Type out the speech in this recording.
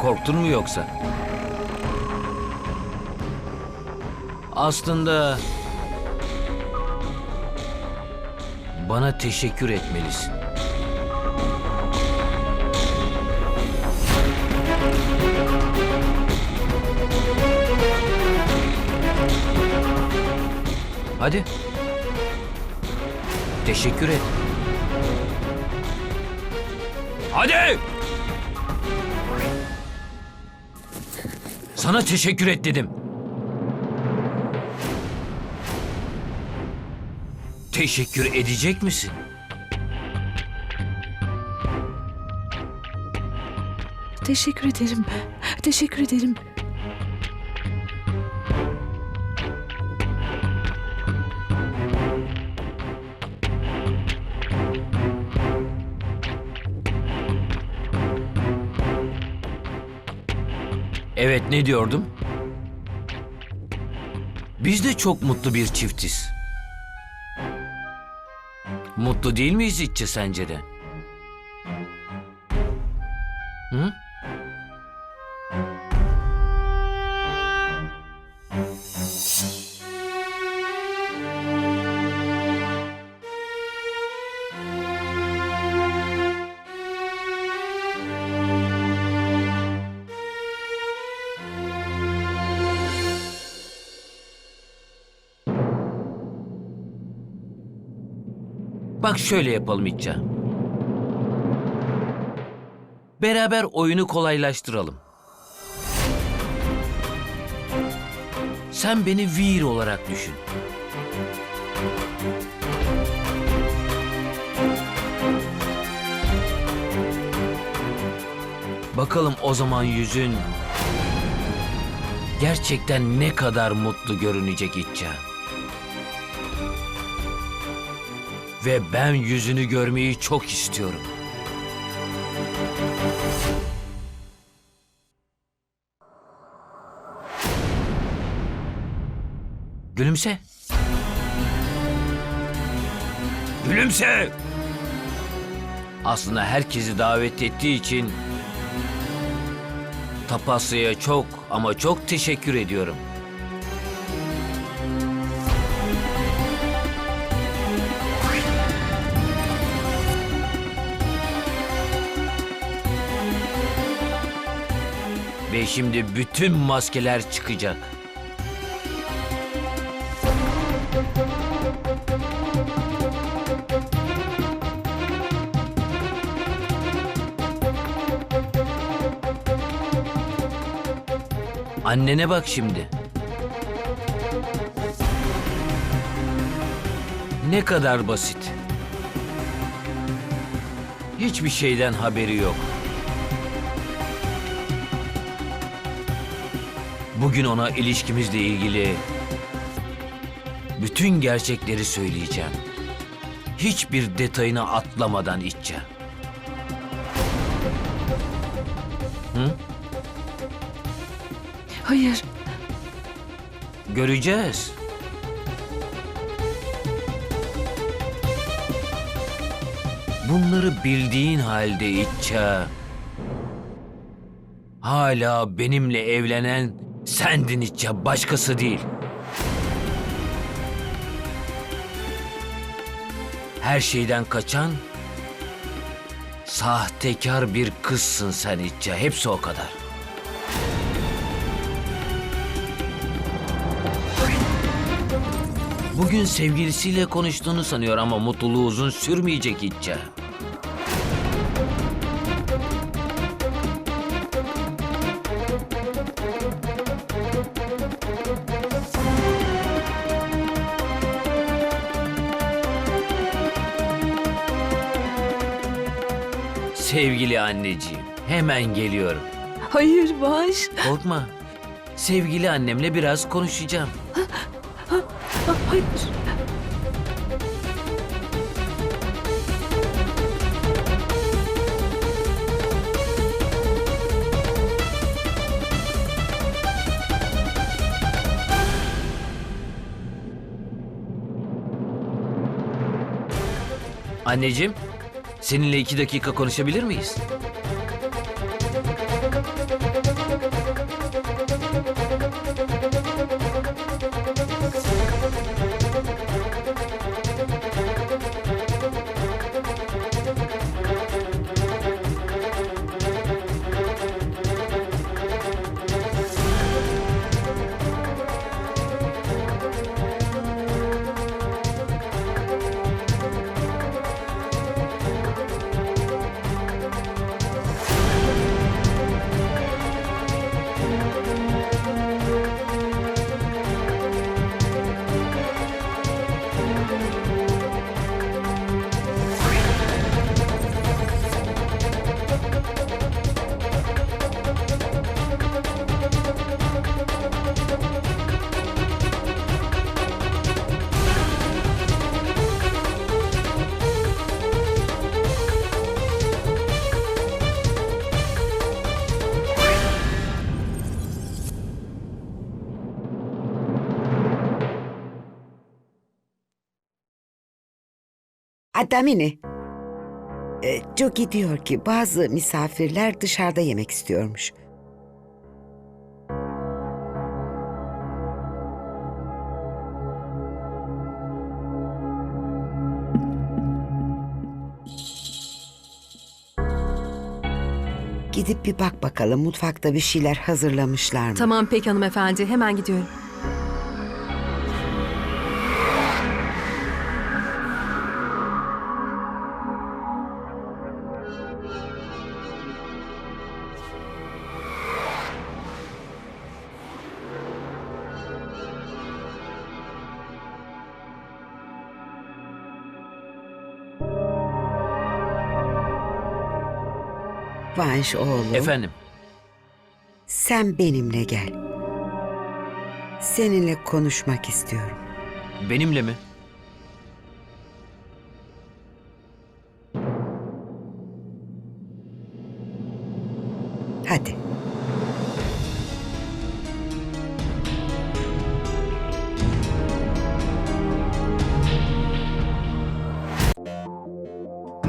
Korktun mu yoksa? Aslında bana teşekkür etmelisin. Hadi. Teşekkür et. Hadi! Sana teşekkür et dedim. Teşekkür edecek misin? Teşekkür ederim. Teşekkür ederim. Evet ne diyordum? Biz de çok mutlu bir çiftiz. Mutlu değil miyiz İtçe sence de? Hı? Bak şöyle yapalım İtçe. Beraber oyunu kolaylaştıralım. Sen beni Vir olarak düşün. Bakalım o zaman yüzün gerçekten ne kadar mutlu görünecek İtça. Ve ben yüzünü görmeyi çok istiyorum. Gülümse. Gülümse. Aslında herkesi davet ettiği için Tapasya'ya çok ama çok teşekkür ediyorum. Ve şimdi bütün maskeler çıkacak. Annene bak şimdi. Ne kadar basit. Hiçbir şeyden haberi yok. Bugün ona ilişkimizle ilgili bütün gerçekleri söyleyeceğim. Hiçbir detayını atlamadan içe. Hı? Hayır. Göreceğiz. Bunları bildiğin halde İtça. Hala benimle evlenen sendin İtça, başkası değil. Her şeyden kaçan sahtekar bir kızsın sen İtça. Hepsi o kadar. Bugün sevgilisiyle konuştuğunu sanıyor ama mutluluğu uzun sürmeyecek İtça. Sevgili anneciğim, hemen geliyorum. Hayır Baş. Korkma. Sevgili annemle biraz konuşacağım. Hayır. Anneciğim, seninle iki dakika konuşabilir miyiz? Adamini. E, Jogi diyor ki bazı misafirler dışarıda yemek istiyormuş. Gidip bir bak bakalım mutfakta bir şeyler hazırlamışlar mı? Tamam peki hanımefendi hemen gidiyorum. Vanş oğlum. Efendim, Sen benimle gel. Seninle konuşmak istiyorum. benimle mi?